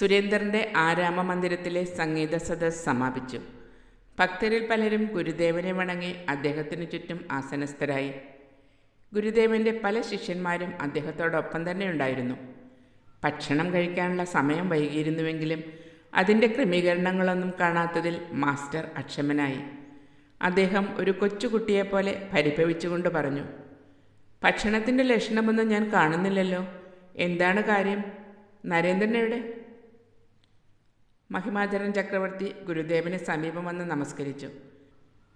സുരേന്ദ്രന്റെ ആരാമ മന്ദിരത്തിലെ സംഗീത സദസ് സമാപിച്ചു. ഭക്തരിൽ പലരും ഗുരുദേവനെ വണങ്ങി അദ്ദേഹത്തിനു ചുറ്റും ആസനസ്ഥരായി. ഗുരുദേവന്റെ പല ശിഷ്യന്മാരും അദ്ദേഹത്തോടൊപ്പം തന്നെ ഉണ്ടായിരുന്നു. ഭക്ഷണം കഴിക്കാനുള്ള സമയം വൈകിയിരുന്നുവെങ്കിലും അതിന്റെ ക്രമീകരണങ്ങളൊന്നും കാണാത്തതിൽ മാസ്റ്റർ അക്ഷമനായി. അദ്ദേഹം ഒരു കൊച്ചുകുട്ടിയെപ്പോലെ പരിഭവിച്ചുകൊണ്ട് പറഞ്ഞു ഭക്ഷണത്തിന്റെ ലക്ഷണമൊന്നും ഞാൻ കാണുന്നില്ലല്ലോ. എന്താണ് കാര്യം? നരേന്ദ്രൻ എവിടെ? മഹിമാചരൻ ചക്രവർത്തി ഗുരുദേവന് സമീപം വന്ന് നമസ്കരിച്ചു.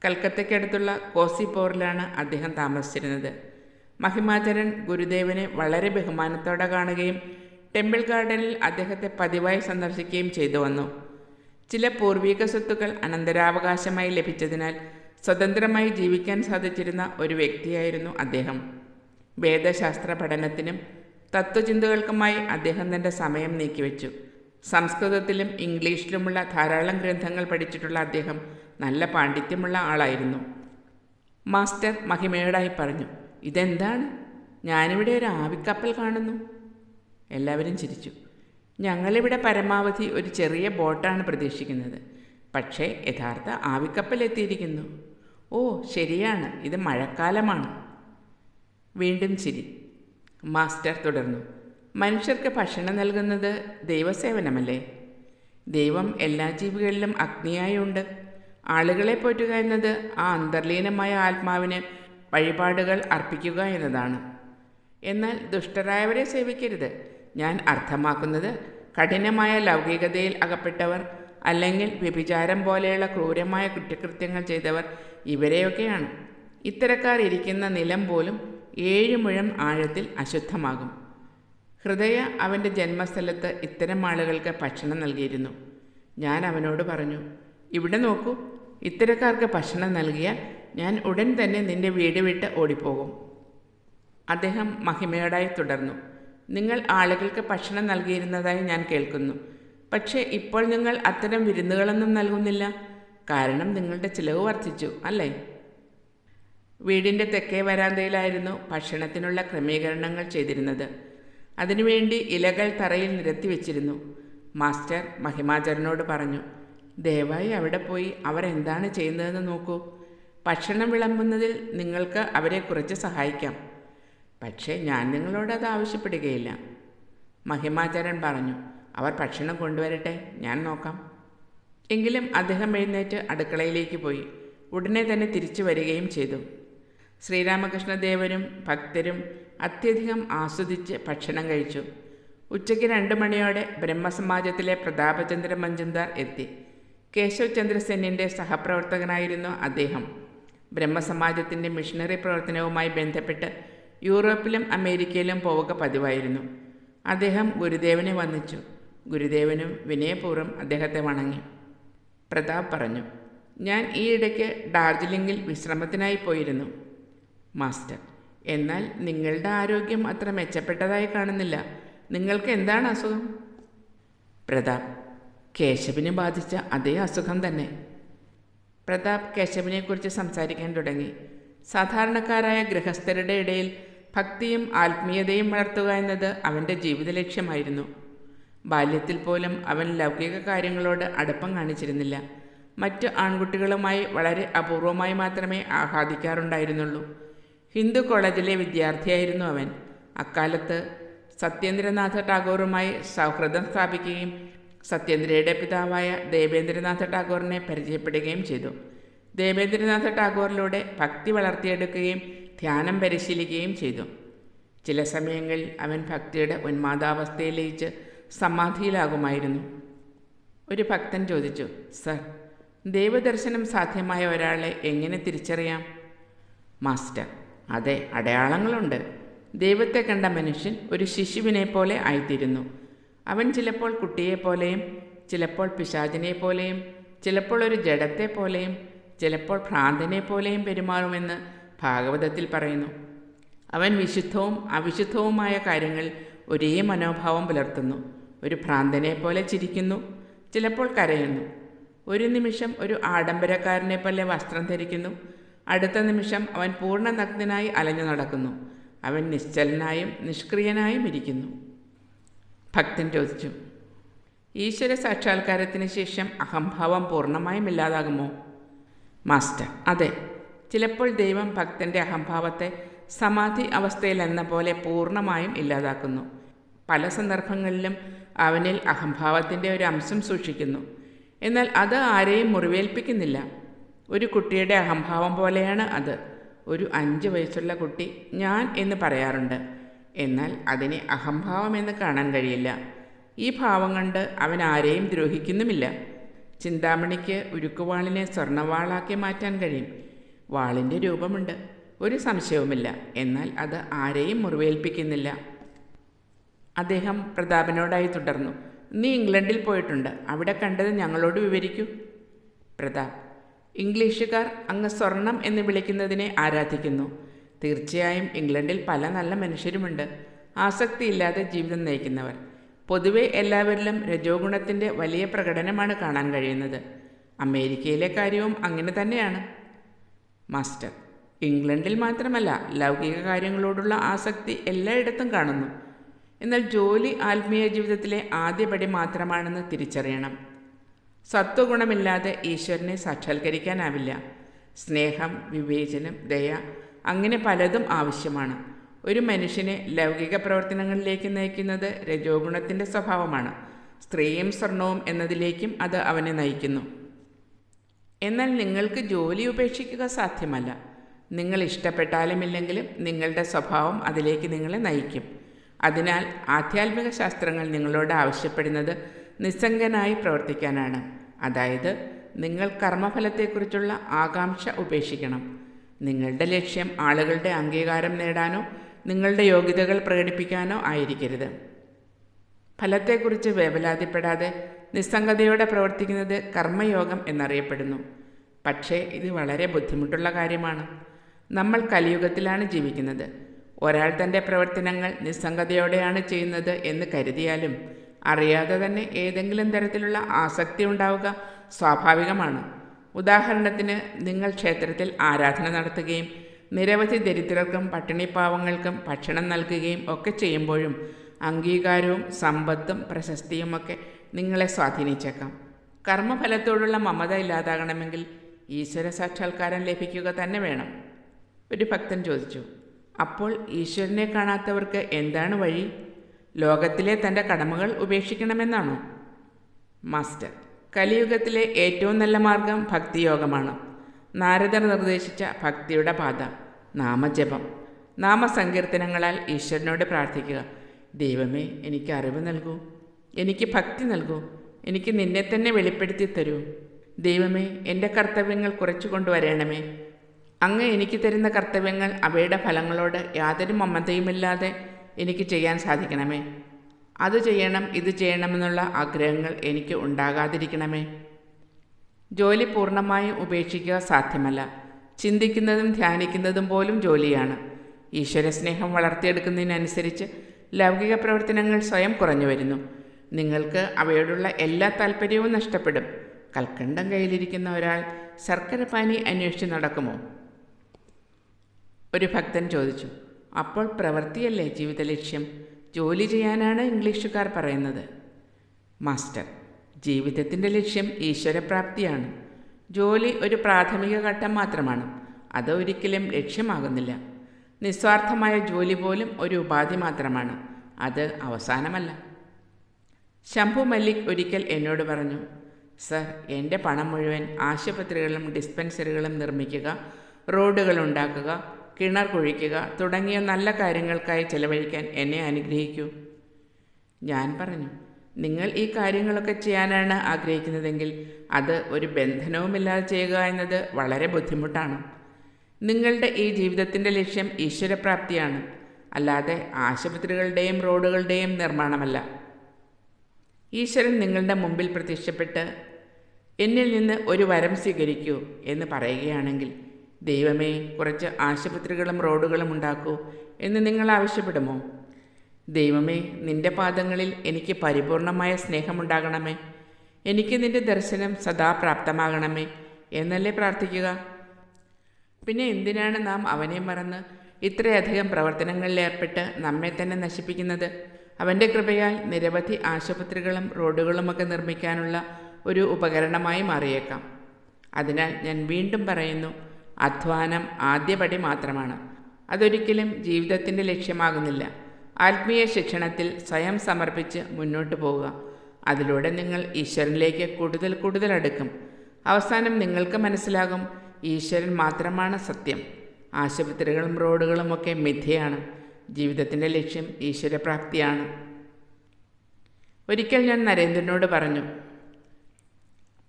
കൽക്കത്തയ്ക്കടുത്തുള്ള കോസിപ്പോറിലാണ് അദ്ദേഹം താമസിച്ചിരുന്നത്. മഹിമാചരൻ ഗുരുദേവനെ വളരെ ബഹുമാനത്തോടെ കാണുകയും ടെമ്പിൾ ഗാർഡനിൽ അദ്ദേഹത്തെ പതിവായി സന്ദർശിക്കുകയും ചെയ്തു വന്നു. ചില പൂർവീക സ്വത്തുക്കൾ അനന്തരാവകാശമായി ലഭിച്ചതിനാൽ സ്വതന്ത്രമായി ജീവിക്കാൻ സാധിച്ചിരുന്ന ഒരു വ്യക്തിയായിരുന്നു അദ്ദേഹം. വേദശാസ്ത്ര പഠനത്തിനും തത്വചിന്തകൾക്കുമായി അദ്ദേഹം തന്റെ സമയം നീക്കിവെച്ചു. സംസ്കൃതത്തിലും ഇംഗ്ലീഷിലുമുള്ള ധാരാളം ഗ്രന്ഥങ്ങൾ പഠിച്ചിട്ടുള്ള അദ്ദേഹം നല്ല പാണ്ഡിത്യമുള്ള ആളായിരുന്നു. മാസ്റ്റർ മഹിമയോടായി പറഞ്ഞു ഇതെന്താണ്? ഞാനിവിടെ ഒരു ആവിക്കപ്പൽ കാണുന്നു. എല്ലാവരും ചിരിച്ചു. ഞങ്ങളിവിടെ പരമാവധി ഒരു ചെറിയ ബോട്ടാണ് പ്രതീക്ഷിക്കുന്നത്. പക്ഷേ യഥാർത്ഥ ആവിക്കപ്പൽ എത്തിയിരിക്കുന്നു. ഓ ശരിയാണ്. ഇത് മഴക്കാലമാണ്. വീണ്ടും ചിരി. മാസ്റ്റർ തുടർന്നു. മനുഷ്യർക്ക് ഭക്ഷണം നൽകുന്നത് ദൈവസേവനമല്ലേ? ദൈവം എല്ലാ ജീവികളിലും അഗ്നിയായുണ്ട്. ആളുകളെ പോറ്റുക എന്നത് ആ അന്തർലീനമായ ആത്മാവിന് വഴിപാടുകൾ അർപ്പിക്കുക എന്നതാണ്. എന്നാൽ ദുഷ്ടരായവരെ സേവിക്കരുത്. ഞാൻ അർത്ഥമാക്കുന്നത് കഠിനമായ ലൗകികതയിൽ അകപ്പെട്ടവർ അല്ലെങ്കിൽ വ്യഭിചാരം പോലെയുള്ള ക്രൂരമായ കുറ്റകൃത്യങ്ങൾ ചെയ്തവർ ഇവരെയൊക്കെയാണ്. ഇത്തരക്കാർ ഇരിക്കുന്ന നിലം പോലും ഏഴുമുഴം ആഴത്തിൽ അശുദ്ധമാകും. ഹൃദയ അവന്റെ ജന്മസ്ഥലത്ത് ഇത്തരം ആളുകൾക്ക് ഭക്ഷണം നൽകിയിരുന്നു. ഞാൻ അവനോട് പറഞ്ഞു ഇവിടെ നോക്കൂ ഇത്തരക്കാർക്ക് ഭക്ഷണം നൽകിയാൽ ഞാൻ ഉടൻ തന്നെ നിന്റെ വീട് വിട്ട് ഓടിപ്പോകും. അദ്ദേഹം മഹിമയോടായി തുടർന്നു നിങ്ങൾ ആളുകൾക്ക് ഭക്ഷണം നൽകിയിരുന്നതായി ഞാൻ കേൾക്കുന്നു. പക്ഷേ ഇപ്പോൾ നിങ്ങൾ അത്തരം വിരുന്നുകളൊന്നും നൽകുന്നില്ല. കാരണം നിങ്ങളുടെ ചിലവ് വർദ്ധിച്ചു അല്ലേ? വീടിന്റെ തെക്കേ വരാന്തയിലായിരുന്നു ഭക്ഷണത്തിനുള്ള ക്രമീകരണങ്ങൾ ചെയ്തിരുന്നത്. അതിനുവേണ്ടി ഇലകൾ തറയിൽ നിരത്തി വെച്ചിരുന്നു. മാസ്റ്റർ മഹിമാചരനോട് പറഞ്ഞു ദയവായി അവിടെ പോയി അവരെന്താണ് ചെയ്യുന്നതെന്ന് നോക്കൂ. ഭക്ഷണം വിളമ്പുന്നതിൽ നിങ്ങൾക്ക് അവരെ കുറച്ച് സഹായിക്കാം. പക്ഷേ ഞാൻ നിങ്ങളോട് അത് ആവശ്യപ്പെടുകയില്ല. മഹിമാചരൻ പറഞ്ഞു അവർ ഭക്ഷണം കൊണ്ടുവരട്ടെ ഞാൻ നോക്കാം. എങ്കിലും അദ്ദേഹം എഴുന്നേറ്റ് അടുക്കളയിലേക്ക് പോയി. ഉടനെ തന്നെ തിരിച്ചു വരികയും ചെയ്തു. ശ്രീരാമകൃഷ്ണദേവനും ഭക്തരും അത്യധികം ആസ്വദിച്ച് ഭക്ഷണം കഴിച്ചു. ഉച്ചയ്ക്ക് രണ്ട് മണിയോടെ ബ്രഹ്മസമാജത്തിലെ പ്രതാപചന്ദ്ര മഞ്ജുന്ദാർ എത്തി. കേശവ് ചന്ദ്രസെന്നിന്റെ സഹപ്രവർത്തകനായിരുന്നു അദ്ദേഹം. ബ്രഹ്മസമാജത്തിന്റെ മിഷണറി പ്രവർത്തനവുമായി ബന്ധപ്പെട്ട് യൂറോപ്പിലും അമേരിക്കയിലും പോവുക പതിവായിരുന്നു. അദ്ദേഹം ഗുരുദേവനെ വന്നിച്ചു ഗുരുദേവനും വിനയപൂർവം അദ്ദേഹത്തെ വണങ്ങി. പ്രതാപ് പറഞ്ഞു ഞാൻ ഈയിടയ്ക്ക് ഡാർജിലിംഗിൽ വിശ്രമത്തിനായി പോയിരുന്നു. മാസ്റ്റർ എന്നാൽ നിങ്ങളുടെ ആരോഗ്യം അത്ര മെച്ചപ്പെട്ടതായി കാണുന്നില്ല. നിങ്ങൾക്ക് എന്താണ് അസുഖം? പ്രതാപ് കേശവിനെ ബാധിച്ച അതേ അസുഖം തന്നെ. പ്രതാപ് കേശവിനെക്കുറിച്ച് സംസാരിക്കാൻ തുടങ്ങി. സാധാരണക്കാരായ ഗൃഹസ്ഥരുടെ ഇടയിൽ ഭക്തിയും ആത്മീയതയും വളർത്തുക എന്നത് അവന്റെ ജീവിത ലക്ഷ്യമായിരുന്നു. ബാല്യത്തിൽ പോലും അവൻ ലൗകിക കാര്യങ്ങളോട് അടുപ്പം കാണിച്ചിരുന്നില്ല. മറ്റ് ആൺകുട്ടികളുമായി വളരെ അപൂർവമായി മാത്രമേ ആഹ്ലാദിക്കാറുണ്ടായിരുന്നുള്ളൂ. ഹിന്ദു കോളേജിലെ വിദ്യാർത്ഥിയായിരുന്നു അവൻ. അക്കാലത്ത് സത്യേന്ദ്രനാഥ ടാഗോറുമായി സൗഹൃദം സ്ഥാപിക്കുകയും സത്യേന്ദ്രയുടെ പിതാവായ ദേവേന്ദ്രനാഥ ടാഗോറിനെ പരിചയപ്പെടുകയും ചെയ്തു. ദേവേന്ദ്രനാഥ ടാഗോറിലൂടെ ഭക്തി വളർത്തിയെടുക്കുകയും ധ്യാനം പരിശീലിക്കുകയും ചെയ്തു. ചില സമയങ്ങളിൽ അവൻ ഭക്തിയുടെ ഉന്മാദാവസ്ഥയിൽ ലയിച്ച് സമാധിയിലാകുമായിരുന്നു. ഒരു ഭക്തൻ ചോദിച്ചു സർ ദൈവദർശനം സാധ്യമായ ഒരാളെ എങ്ങനെ തിരിച്ചറിയാം? മാസ്റ്റർ അതെ അടയാളങ്ങളുണ്ട്. ദൈവത്തെ കണ്ട മനുഷ്യൻ ഒരു ശിശുവിനെ പോലെ ആയിത്തീരുന്നു. അവൻ ചിലപ്പോൾ കുട്ടിയെ പോലെയും ചിലപ്പോൾ പിശാചിനെ പോലെയും ചിലപ്പോൾ ഒരു ജഡത്തെ പോലെയും ചിലപ്പോൾ ഭ്രാന്തനെ പോലെയും പെരുമാറുമെന്ന് ഭാഗവതത്തിൽ പറയുന്നു. അവൻ വിശുദ്ധവും അവിശുദ്ധവുമായ കാര്യങ്ങൾ ഒരേ മനോഭാവം പുലർത്തുന്നു. ഒരു ഭ്രാന്തനെ പോലെ ചിരിക്കുന്നു ചിലപ്പോൾ കരയുന്നു. ഒരു നിമിഷം ഒരു ആഡംബരക്കാരനെ പോലെ വസ്ത്രം ധരിക്കുന്നു അടുത്ത നിമിഷം അവൻ പൂർണ നഗ്നനായി അലഞ്ഞു നടക്കുന്നു. അവൻ നിശ്ചലനായും നിഷ്ക്രിയനായും ഇരിക്കുന്നു. ഭക്തൻ ചോദിച്ചു ഈശ്വര സാക്ഷാത്കാരത്തിന് ശേഷം അഹംഭാവം പൂർണമായും ഇല്ലാതാകുമോ? മാസ്റ്റർ അതെ. ചിലപ്പോൾ ദൈവം ഭക്തന്റെ അഹംഭാവത്തെ സമാധി അവസ്ഥയിൽ എന്ന പോലെ പൂർണമായും ഇല്ലാതാക്കുന്നു. പല സന്ദർഭങ്ങളിലും അവനിൽ അഹംഭാവത്തിന്റെ ഒരു അംശം സൂക്ഷിക്കുന്നു. എന്നാൽ അത് ആരെയും മുറിവേൽപ്പിക്കുന്നില്ല. ഒരു കുട്ടിയുടെ അഹംഭാവം പോലെയാണ് അത്. ഒരു അഞ്ച് വയസ്സുള്ള കുട്ടി ഞാൻ എന്ന് പറയാറുണ്ട്. എന്നാൽ അതിനെ അഹംഭാവം എന്ന് കാണാൻ കഴിയില്ല. ഈ ഭാവം കണ്ട് അവൻ ആരെയും ദ്രോഹിക്കുന്നുമില്ല. ചിന്താമണിക്ക് ഉരുക്കുവാളിനെ സ്വർണവാളാക്കി മാറ്റാൻ കഴിയും. വാളിന്റെ രൂപമുണ്ട്. ഒരു സംശയവുമില്ല. എന്നാൽ അത് ആരെയും മുറിവേൽപ്പിക്കുന്നില്ല. അദ്ദേഹം പ്രതാപനോടായി തുടർന്നു. നീ ഇംഗ്ലണ്ടിൽ പോയിട്ടുണ്ട്. അവിടെ കണ്ടത് ഞങ്ങളോട് വിവരിക്കൂ. പ്രതാപ് ഇംഗ്ലീഷുകാർ അങ്ങ് സ്വർണം എന്ന് വിളിക്കുന്നതിനെ ആരാധിക്കുന്നു. തീർച്ചയായും ഇംഗ്ലണ്ടിൽ പല നല്ല മനുഷ്യരുമുണ്ട്. ആസക്തിയില്ലാതെ ജീവിതം നയിക്കുന്നവർ. പൊതുവെ എല്ലാവരിലും രജോഗുണത്തിന്റെ വലിയ പ്രകടനമാണ് കാണാൻ കഴിയുന്നത്. അമേരിക്കയിലെ കാര്യവും അങ്ങനെ തന്നെയാണ്. മാസ്റ്റർ ഇംഗ്ലണ്ടിൽ മാത്രമല്ല ലൗകിക കാര്യങ്ങളോടുള്ള ആസക്തി എല്ലായിടത്തും കാണുന്നു. എന്നാൽ ജോലി ആത്മീയ ജീവിതത്തിലെ ആദ്യപടി മാത്രമാണെന്ന് തിരിച്ചറിയണം. സത്വഗുണമില്ലാതെ ഈശ്വരനെ സാക്ഷാത്കരിക്കാനാവില്ല. സ്നേഹം വിവേചനം ദയ അങ്ങനെ പലതും ആവശ്യമാണ്. ഒരു മനുഷ്യനെ ലൗകിക പ്രവർത്തനങ്ങളിലേക്ക് നയിക്കുന്നത് രജോഗുണത്തിന്റെ സ്വഭാവമാണ്. സ്ത്രീയും സ്വർണവും എന്നതിലേക്കും അത് അവനെ നയിക്കുന്നു. എന്നാൽ നിങ്ങൾക്ക് ജോലി ഉപേക്ഷിക്കുക സാധ്യമല്ല. നിങ്ങൾ ഇഷ്ടപ്പെട്ടാലും ഇല്ലെങ്കിലും നിങ്ങളുടെ സ്വഭാവം അതിലേക്ക് നിങ്ങളെ നയിക്കും. അതിനാൽ ആധ്യാത്മിക ശാസ്ത്രങ്ങൾ നിങ്ങളോട് ആവശ്യപ്പെടുന്നത് നിസ്സംഗനായി പ്രവർത്തിക്കാനാണ്. അതായത് നിങ്ങൾ കർമ്മഫലത്തെക്കുറിച്ചുള്ള ആകാംക്ഷ ഉപേക്ഷിക്കണം. നിങ്ങളുടെ ലക്ഷ്യം ആളുകളുടെ അംഗീകാരം നേടാനോ നിങ്ങളുടെ യോഗ്യതകൾ പ്രകടിപ്പിക്കാനോ ആയിരിക്കരുത്. ഫലത്തെക്കുറിച്ച് വേവലാതിപ്പെടാതെ നിസ്സംഗതയോടെ പ്രവർത്തിക്കുന്നത് കർമ്മയോഗം എന്നറിയപ്പെടുന്നു. പക്ഷേ ഇത് വളരെ ബുദ്ധിമുട്ടുള്ള കാര്യമാണ്. നമ്മൾ കലിയുഗത്തിലാണ് ജീവിക്കുന്നത്. ഒരാൾ തന്റെ പ്രവർത്തനങ്ങൾ നിസ്സംഗതയോടെയാണ് ചെയ്യുന്നത് എന്ന് കരുതിയാലും അറിയാതെ തന്നെ ഏതെങ്കിലും തരത്തിലുള്ള ആസക്തി ഉണ്ടാവുക സ്വാഭാവികമാണ്. ഉദാഹരണത്തിന് നിങ്ങൾ ക്ഷേത്രത്തിൽ ആരാധന നടത്തുകയും നിരവധി ദരിദ്രർക്കും പട്ടിണിപ്പാവങ്ങൾക്കും ഭക്ഷണം നൽകുകയും ഒക്കെ ചെയ്യുമ്പോഴും അംഗീകാരവും സമ്പത്തും പ്രശസ്തിയുമൊക്കെ നിങ്ങളെ സ്വാധീനിച്ചേക്കാം. കർമ്മഫലത്തോടുള്ള മമത ഇല്ലാതാകണമെങ്കിൽ ഈശ്വര സാക്ഷാത്കാരം ലഭിക്കുക തന്നെ വേണം. ഒരു ഭക്തൻ ചോദിച്ചു അപ്പോൾ ഈശ്വരനെ കാണാത്തവർക്ക് എന്താണ് വഴി? ലോകത്തിലെ തന്റെ കടമകൾ ഉപേക്ഷിക്കണമെന്നാണോ? മാസ്റ്റർ കലിയുഗത്തിലെ ഏറ്റവും നല്ല മാർഗം ഭക്തിയോഗമാണ്. നാരദർ നിർദ്ദേശിച്ച ഭക്തിയുടെ പാത നാമജപം. നാമസങ്കീർത്തനങ്ങളാൽ ഈശ്വരനോട് പ്രാർത്ഥിക്കുക. ദൈവമേ എനിക്ക് അറിവ് നൽകൂ. എനിക്ക് ഭക്തി നൽകൂ. എനിക്ക് നിന്നെ തന്നെ വെളിപ്പെടുത്തി തരൂ. ദൈവമേ എന്റെ കർത്തവ്യങ്ങൾ കുറച്ചു കൊണ്ടുവരണമേ. അങ്ങ് എനിക്ക് തരുന്ന കർത്തവ്യങ്ങൾ അവയുടെ ഫലങ്ങളോട് യാതൊരു മമതയുമില്ലാതെ എനിക്ക് ചെയ്യാൻ സാധിക്കണമേ. അത് ചെയ്യണം ഇത് ചെയ്യണമെന്നുള്ള ആഗ്രഹങ്ങൾ എനിക്ക് ഉണ്ടാകാതിരിക്കണമേ. ജോലി പൂർണമായും ഉപേക്ഷിക്കുക സാധ്യമല്ല. ചിന്തിക്കുന്നതും ധ്യാനിക്കുന്നതും പോലും ജോലിയാണ്. ഈശ്വരസ്നേഹം വളർത്തിയെടുക്കുന്നതിനനുസരിച്ച് ലൗകിക പ്രവർത്തനങ്ങൾ സ്വയം കുറഞ്ഞു വരുന്നു. നിങ്ങൾക്ക് അവയോടുള്ള എല്ലാ താല്പര്യവും നഷ്ടപ്പെടും. കൽക്കണ്ടം കയ്യിലിരിക്കുന്ന ഒരാൾ ശർക്കര പാനി അന്വേഷിച്ച് നടക്കുമോ? ഒരു ഭക്തൻ ചോദിച്ചു. അപ്പോൾ പ്രവൃത്തിയല്ലേ ജീവിത ലക്ഷ്യം ജോലി ചെയ്യാനാണ് ഇംഗ്ലീഷുകാർ പറയുന്നത്. മാസ്റ്റർ ജീവിതത്തിന്റെ ലക്ഷ്യം ഈശ്വരപ്രാപ്തിയാണ്. ജോലി ഒരു പ്രാഥമിക ഘട്ടം മാത്രമാണ്. അത് ഒരിക്കലും ലക്ഷ്യമാകുന്നില്ല. നിസ്വാർത്ഥമായ ജോലി പോലും ഒരു ഉപാധി മാത്രമാണ്. അത് അവസാനമല്ല. ശംഭു മല്ലിക് ഒരിക്കൽ എന്നോട് പറഞ്ഞു സർ എന്റെ പണം മുഴുവൻ ആശുപത്രികളും ഡിസ്പെൻസറികളും നിർമ്മിക്കുക റോഡുകൾ ഉണ്ടാക്കുക കിണർ കുഴിക്കുക തുടങ്ങിയ നല്ല കാര്യങ്ങൾക്കായി ചെലവഴിക്കാൻ എന്നെ അനുഗ്രഹിക്കൂ. ഞാൻ പറഞ്ഞു നിങ്ങൾ ഈ കാര്യങ്ങളൊക്കെ ചെയ്യാനാണ് ആഗ്രഹിക്കുന്നതെങ്കിൽ അത് ഒരു ബന്ധനവുമില്ലാതെ ചെയ്യുക എന്നത് വളരെ ബുദ്ധിമുട്ടാണ്. നിങ്ങളുടെ ഈ ജീവിതത്തിന്റെ ലക്ഷ്യം ഈശ്വരപ്രാപ്തിയാണ് അല്ലാതെ ആശുപത്രികളുടെയും റോഡുകളുടെയും നിർമ്മാണമല്ല. ഈശ്വരൻ നിങ്ങളുടെ മുമ്പിൽ പ്രത്യക്ഷപ്പെട്ട് എന്നിൽ നിന്ന് ഒരു വരം സ്വീകരിക്കൂ എന്ന് പറയുകയാണെങ്കിൽ ദൈവമേ കുറച്ച് ആശുപത്രികളും റോഡുകളും ഉണ്ടാക്കൂ എന്ന് നിങ്ങൾ ആവശ്യപ്പെടുമോ? ദൈവമേ നിന്റെ പാദങ്ങളിൽ എനിക്ക് പരിപൂർണമായ സ്നേഹമുണ്ടാകണമേ. എനിക്ക് നിന്റെ ദർശനം സദാ പ്രാപ്തമാകണമേ എന്നല്ലേ പ്രാർത്ഥിക്കുക? പിന്നെ എന്തിനാണ് നാം അവനെ മറന്ന് ഇത്രയധികം പ്രവർത്തനങ്ങളിൽ ഏർപ്പെട്ട് നമ്മെ തന്നെ നശിപ്പിക്കുന്നത്? അവന്റെ കൃപയാൽ നിരവധി ആശുപത്രികളും റോഡുകളുമൊക്കെ നിർമ്മിക്കാനുള്ള ഒരു ഉപകരണമായി മാറിയേക്കാം. അതിനാൽ ഞാൻ വീണ്ടും പറയുന്നു അധ്വാനം ആദ്യപടി മാത്രമാണ്. അതൊരിക്കലും ജീവിതത്തിന്റെ ലക്ഷ്യമാകുന്നില്ല. ആത്മീയ ശിക്ഷണത്തിൽ സ്വയം സമർപ്പിച്ച് മുന്നോട്ട് പോവുക. അതിലൂടെ നിങ്ങൾ ഈശ്വരനിലേക്ക് കൂടുതൽ കൂടുതൽ അടുക്കും. അവസാനം നിങ്ങൾക്ക് മനസ്സിലാകും ഈശ്വരൻ മാത്രമാണ് സത്യം. ആശുപത്രികളും റോഡുകളും ഒക്കെ മിഥ്യയാണ്. ജീവിതത്തിന്റെ ലക്ഷ്യം ഈശ്വരപ്രാപ്തിയാണ്. ഒരിക്കൽ ഞാൻ നരേന്ദ്രനോട് പറഞ്ഞു.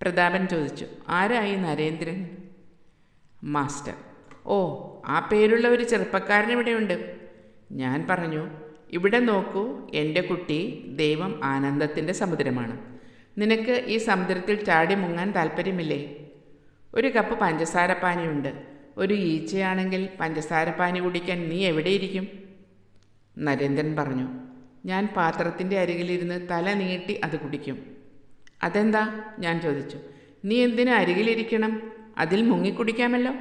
പ്രതാപൻ ചോദിച്ചു ആരായി നരേന്ദ്രൻ? മാസ്റ്റർ. ഓ ആ പേരുള്ള ഒരു ചെറുപ്പക്കാരൻ ഇവിടെയുണ്ട്. ഞാൻ പറഞ്ഞു ഇവിടെ നോക്കൂ എന്റെ കുട്ടി ദൈവം ആനന്ദത്തിന്റെ സമുദ്രമാണ്. നിനക്ക് ഈ സമുദ്രത്തിൽ ചാടി മുങ്ങാൻ താല്പര്യമില്ലേ? ഒരു കപ്പ് പഞ്ചസാര പാനിയുണ്ട്. ഒരു ഈച്ചയാണെങ്കിൽ പഞ്ചസാര പാനി കുടിക്കാൻ നീ എവിടെയിരിക്കും? നരേന്ദ്രൻ പറഞ്ഞു ഞാൻ പാത്രത്തിന്റെ അരികിലിരുന്ന് തല നീട്ടി അത് കുടിക്കും. അതെന്താ? ഞാൻ ചോദിച്ചു. നീ എന്തിനു അരികിലിരിക്കണം? അതിൽ മുങ്ങിക്കുടിക്കാമല്ലോ.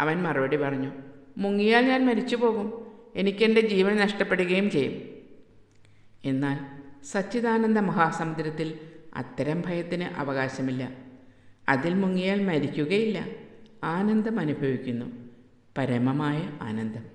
അവൻ മറുപടി പറഞ്ഞു മുങ്ങിയാൽ ഞാൻ മരിച്ചു പോകും എനിക്കെന്റെ ജീവൻ നഷ്ടപ്പെടുകയും ചെയ്യും. എന്നാൽ സച്ചിദാനന്ദ മഹാസമുദ്രത്തിൽ അത്തരം ഭയത്തിന് അവകാശമില്ല. അതിൽ മുങ്ങിയാൽ മരിക്കുകയില്ല. ആനന്ദം അനുഭവിക്കുന്നു. പരമമായ ആനന്ദം.